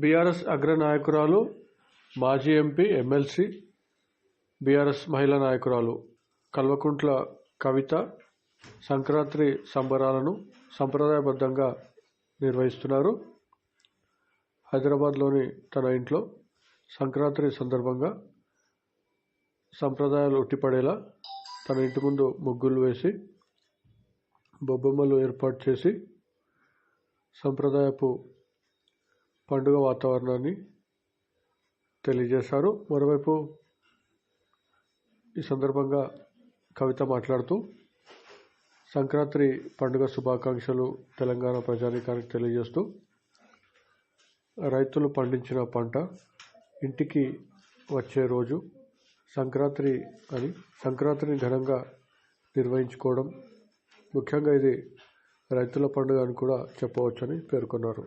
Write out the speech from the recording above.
BRS అగ్రనాయకురాలు మాజీ MP MLC BRS మహిళా నాయకురాలు కల్వకుంట్ల కవిత సంక్రాంతి సంబరాలను సంప్రదాయబద్ధంగా నిర్వహిస్తున్నారు. హైదరాబాద్లోని తన ఇంట్లో సంక్రాంతి సందర్భంగా సంప్రదాయాలు ఉట్టిపడేలా తన ఇంటి ముందు ముగ్గులు వేసి బొబ్బమ్మలు ఏర్పాటు చేసి సంప్రదాయపు పండుగ వాతావరణాన్ని తెలియజేశారు. మరోవైపు ఈ సందర్భంగా కవిత మాట్లాడుతూ సంక్రాంతి పండుగ శుభాకాంక్షలు తెలంగాణ ప్రజానీకానికి తెలియజేస్తూ రైతులు పండించిన పంట ఇంటికి వచ్చే రోజు సంక్రాంతి అని సంక్రాంతిని ఘనంగా నిర్వహించుకోవడం ముఖ్యంగా ఇది రైతుల పండుగ అని కూడా చెప్పవచ్చని పేర్కొన్నారు.